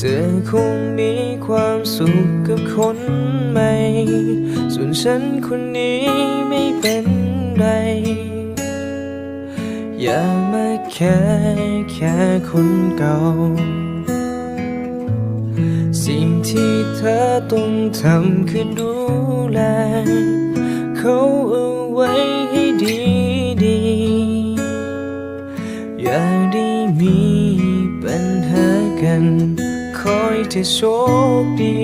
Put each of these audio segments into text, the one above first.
เธอคงมีความสุขกับคนใหม่ ส่วนฉันคนนี้ไม่เป็นไร อย่ามาแค่แค่คนเก่า สิ่งที่เธอต้องทำคือดูแล เขาเอาไว้ให้ดีดีๆอย่าได้มีปัญหากัน คอยจะโชคดี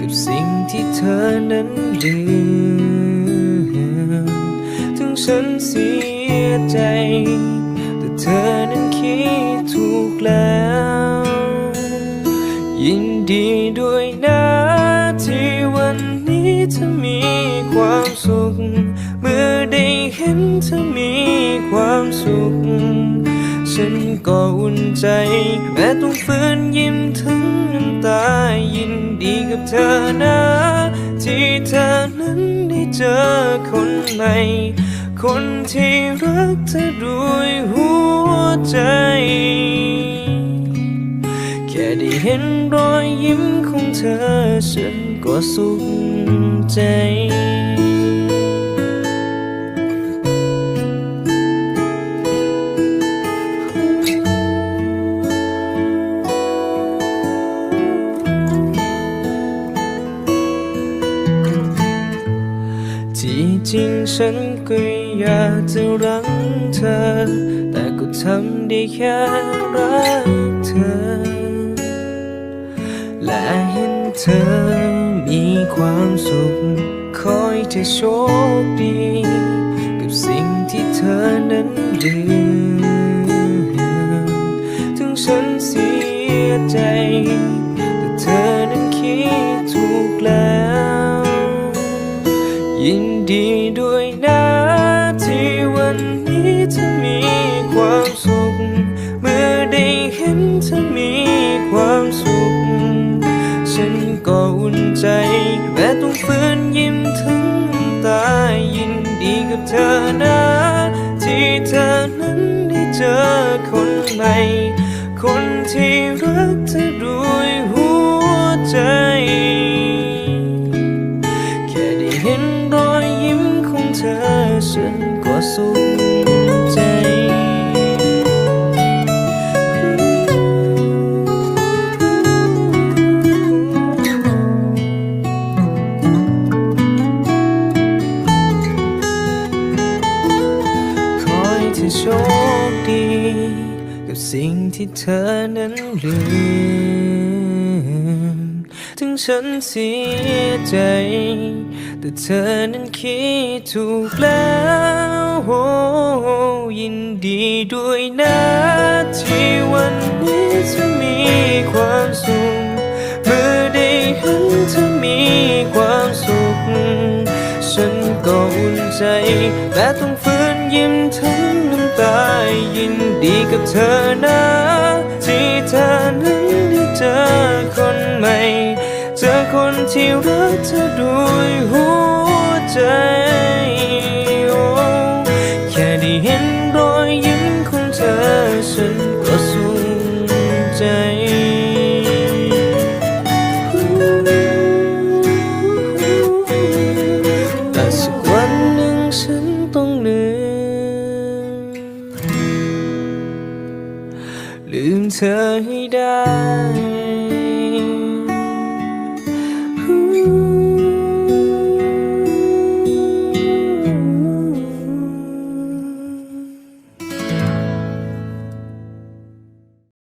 กับสิ่งที่เธอนั้นลืมถึงฉันเสียใจ แต่เธอนั้นคิดถูกแล้ว ยินดีด้วยนะที่วันนี้เธอมีความสุข เมื่อได้เห็นเธอมีความสุข ฉันก็อุ่นใจ แม้ต้องฝืนยิ้มถึงน้ำตายินดีกับเธอนะ ที่เธอนั้นได้เจอคนใหม่คนที่รักเธอด้วยหัวใจ แค่ได้เห็นรอยยิ้มของเธอฉันก็สุขใจ จริงฉันก็อยากจะรักเธอ แต่ก็ทำได้แค่รักเธอ และเห็นเธอมีความสุข คอยจะโชคดี กับสิ่งที่เธอนั้นลืมถึงฉันเสียใจ ด้วยนะที่วันนี้เธอมีความสุข เมื่อได้เห็นเธอมีความสุข ฉันก็อุ่นใจแม้ต้องฝืนยิ้มถึงน้ำตายินดีกับเธอนะ ที่เธอนั้นได้เจอคนใหม่คนที่รักเธอด้วยหัวใจ นก็สุขใจขอให้เธอโชคดี กับสิ่งที่เธอนั้นลืม ถึงฉันเสียใจ แต่เธอนั้นคิดถูกแล้วโอ้ยินดีด้วยนะที่วันนี้เธอมีความสุขเมื่อได้เห็นเธอมีความสุข ฉันก็อุ่นใจ แต่ต้องฝืนยิ้มทั้งน้ำตายินดีกับเธอนะ ที่เธอนั้นได้เจอคน ที่รักเธอด้วยหัวใจแค่ได้เห็นรอยยิ้มของเธอฉันก็สุขใจแต่สักวันหนึ่งฉันต้องลืมลืมเธอให้ได้ you.